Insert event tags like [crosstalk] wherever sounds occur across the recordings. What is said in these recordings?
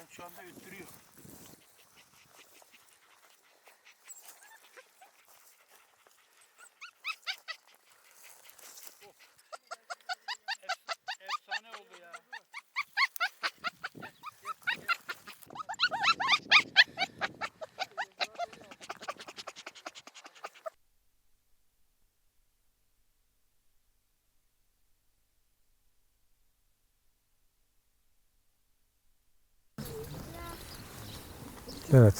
Ben şu anda öttürüyor. Evet.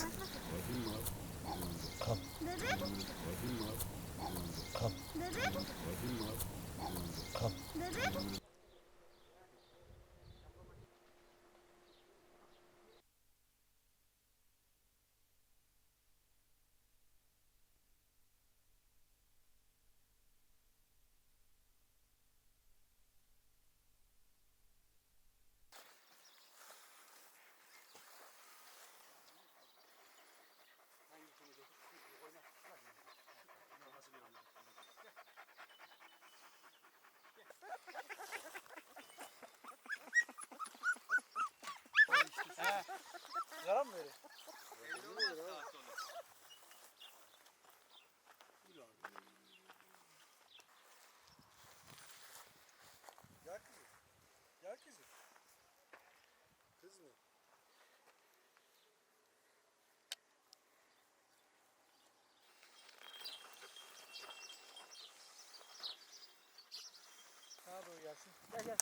Gel gel.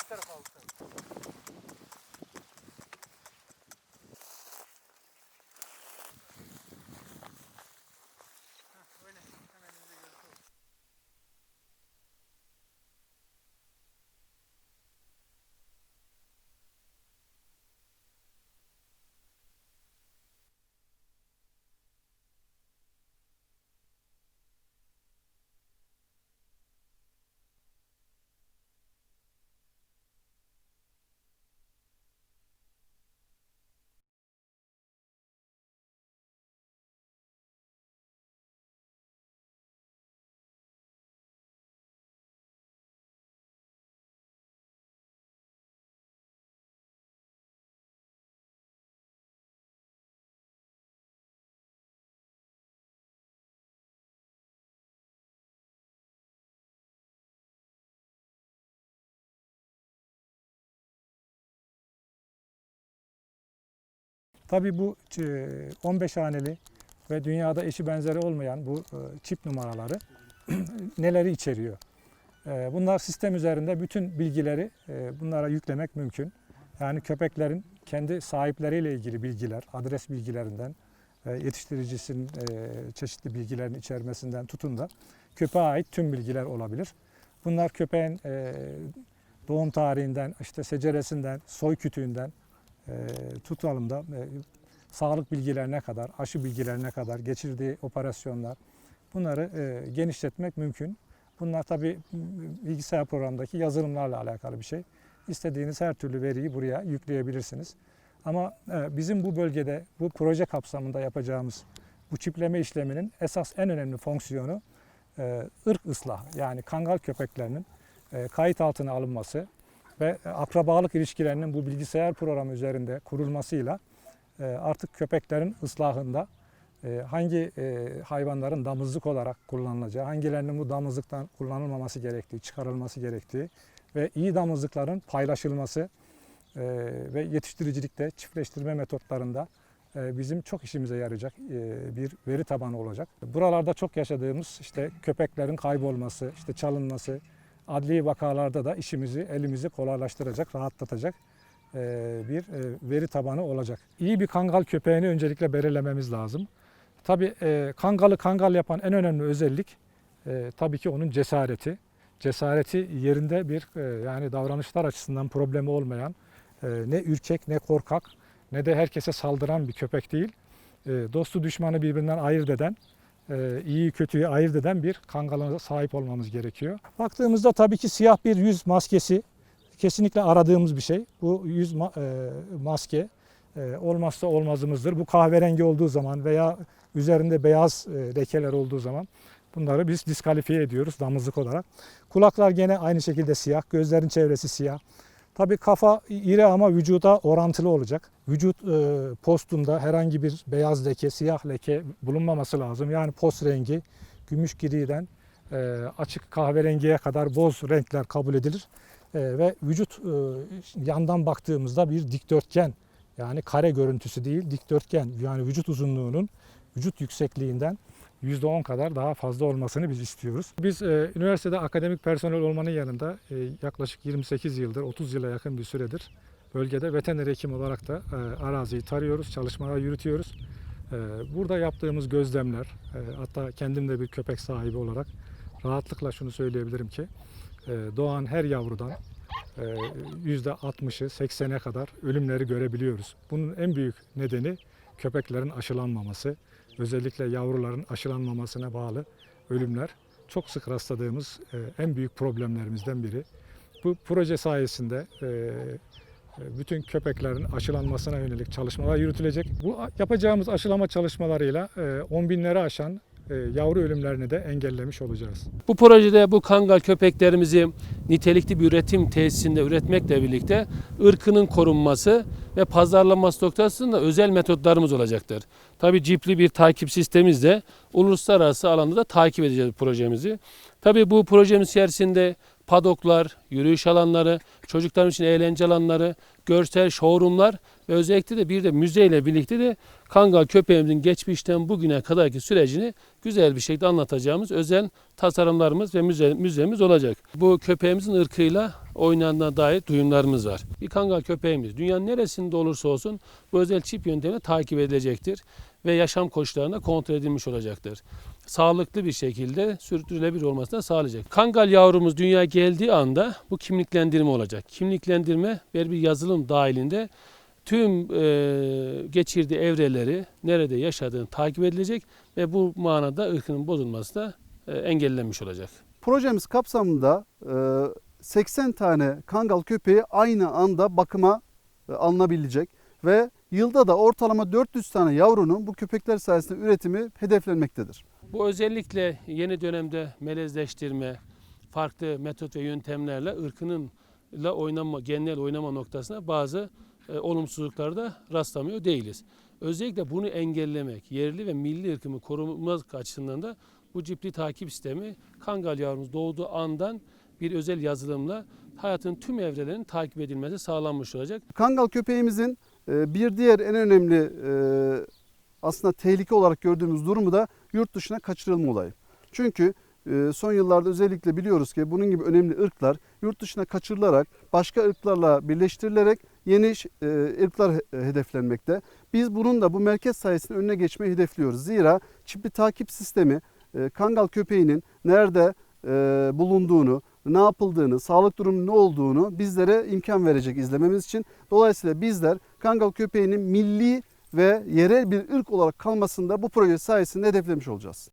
Bu tarafa al. Tabii bu e, 15 haneli ve dünyada eşi benzeri olmayan bu e, çip numaraları [clears throat] neleri içeriyor? E, Bunlar sistem üzerinde bütün bilgileri e, bunlara yüklemek mümkün. Yani köpeklerin kendi sahipleriyle ilgili bilgiler, adres bilgilerinden, e, yetiştiricisinin e, çeşitli bilgilerin içermesinden tutun da köpeğe ait tüm bilgiler olabilir. Bunlar köpeğin e, doğum tarihinden, işte seceresinden, soy kütüğünden, e, tutalım da e, sağlık bilgilerine kadar, aşı bilgilerine kadar, geçirdiği operasyonlar bunları e, genişletmek mümkün. Bunlar tabi bilgisayar programındaki yazılımlarla alakalı bir şey. İstediğiniz her türlü veriyi buraya yükleyebilirsiniz. Ama e, bizim bu bölgede, bu proje kapsamında yapacağımız bu çipleme işleminin esas en önemli fonksiyonu ırk ıslah. Yani kangal köpeklerinin kayıt altına alınması, ve akrabalık ilişkilerinin bu bilgisayar programı üzerinde kurulmasıyla e, artık köpeklerin ıslahında e, hangi e, hayvanların damızlık olarak kullanılacağı, hangilerinin bu damızlıktan kullanılmaması gerektiği, çıkarılması gerektiği ve iyi damızlıkların paylaşılması ve yetiştiricilikte, çiftleştirme metotlarında bizim çok işimize yarayacak bir veri tabanı olacak. Buralarda çok yaşadığımız işte köpeklerin kaybolması, işte çalınması, adli vakalarda da işimizi, elimizi kolaylaştıracak, rahatlatacak e, bir e, veri tabanı olacak. İyi bir kangal köpeğini öncelikle belirlememiz lazım. Tabii e, kangalı kangal yapan en önemli özellik tabii ki onun cesareti. Cesareti yerinde bir yani davranışlar açısından problemi olmayan, ne ürkek ne korkak ne de herkese saldıran bir köpek değil. Dostu düşmanı birbirinden ayırt eden, iyi kötüyü ayırt eden bir kangala sahip olmamız gerekiyor. Baktığımızda tabii ki siyah bir yüz maskesi kesinlikle aradığımız bir şey. Bu yüz e, maske e, olmazsa olmazımızdır. Bu kahverengi olduğu zaman veya üzerinde beyaz e, lekeler olduğu zaman bunları biz diskalifiye ediyoruz damızlık olarak. Kulaklar gene aynı şekilde siyah, gözlerin çevresi siyah. Tabii kafa iri ama vücuda orantılı olacak. Vücut e, postunda herhangi bir beyaz leke, siyah leke bulunmaması lazım. Yani post rengi gümüş griden e, açık kahverengiye kadar boz renkler kabul edilir. E, ve vücut e, yandan baktığımızda bir dikdörtgen yani kare görüntüsü değil dikdörtgen yani vücut uzunluğunun vücut yüksekliğinden %10 kadar daha fazla olmasını biz istiyoruz. Biz e, üniversitede akademik personel olmanın yanında e, yaklaşık 28 yıldır, 30 yıla yakın bir süredir bölgede veteriner hekim olarak da e, araziyi tarıyoruz, çalışmalar yürütüyoruz. E, burada yaptığımız gözlemler, e, hatta kendim de bir köpek sahibi olarak rahatlıkla şunu söyleyebilirim ki e, doğan her yavrudan e, %60'ı 80'e kadar ölümleri görebiliyoruz. Bunun en büyük nedeni köpeklerin aşılanmaması, özellikle yavruların aşılanmamasına bağlı ölümler çok sık rastladığımız e, en büyük problemlerimizden biri. Bu proje sayesinde e, e, bütün köpeklerin aşılanmasına yönelik çalışmalar yürütülecek. Bu yapacağımız aşılama çalışmalarıyla 10 binleri aşan yavru ölümlerini de engellemiş olacağız. Bu projede bu kangal köpeklerimizi nitelikli bir üretim tesisinde üretmekle birlikte ırkının korunması ve pazarlanması noktasında özel metotlarımız olacaktır. Tabii cipli bir takip sistemimizle uluslararası alanda da takip edeceğiz projemizi. Tabii bu projemiz içerisinde padoklar, yürüyüş alanları, çocuklar için eğlence alanları, görsel showroomlar ve özellikle de bir de müzeyle birlikte de Kangal köpeğimizin geçmişten bugüne kadarki sürecini güzel bir şekilde anlatacağımız özel tasarımlarımız ve müze, müzemiz olacak. Bu köpeğimizin ırkıyla oynandığına dair duyumlarımız var. Bir kangal köpeğimiz dünyanın neresinde olursa olsun bu özel çip yöntemiyle takip edilecektir ve yaşam koşullarına kontrol edilmiş olacaktır. Sağlıklı bir şekilde sürdürülebilir olmasını sağlayacak. Kangal yavrumuz dünyaya geldiği anda bu kimliklendirme olacak. Kimliklendirme bir yazılım dahilinde tüm e, geçirdiği evreleri, nerede yaşadığını takip edilecek ve bu manada ırkının bozulması da e, engellenmiş olacak. Projemiz kapsamında e, 80 tane kangal köpeği aynı anda bakıma e, alınabilecek ve yılda da ortalama 400 tane yavrunun bu köpekler sayesinde üretimi hedeflenmektedir. Bu özellikle yeni dönemde melezleştirme, farklı metot ve yöntemlerle ırkının ile oynama, genel oynama noktasına bazı e, olumsuzluklarda rastlamıyor değiliz. Özellikle bunu engellemek, yerli ve milli ırkımı korumak açısından da bu cipli takip sistemi kangal yavrumuz doğduğu andan bir özel yazılımla hayatın tüm evrelerinin takip edilmesi sağlanmış olacak. Kangal köpeğimizin e, bir diğer en önemli e, aslında tehlike olarak gördüğümüz durumu da yurt dışına kaçırılma olayı. Çünkü son yıllarda özellikle biliyoruz ki bunun gibi önemli ırklar yurt dışına kaçırılarak başka ırklarla birleştirilerek yeni e, ırklar he- hedeflenmekte. Biz bunun da bu merkez sayesinde önüne geçmeyi hedefliyoruz. Zira çipli takip sistemi e, kangal köpeğinin nerede e, bulunduğunu, ne yapıldığını, sağlık durumunun ne olduğunu bizlere imkan verecek izlememiz için. Dolayısıyla bizler kangal köpeğinin milli ve yerel bir ırk olarak kalmasında bu proje sayesinde hedeflemiş olacağız.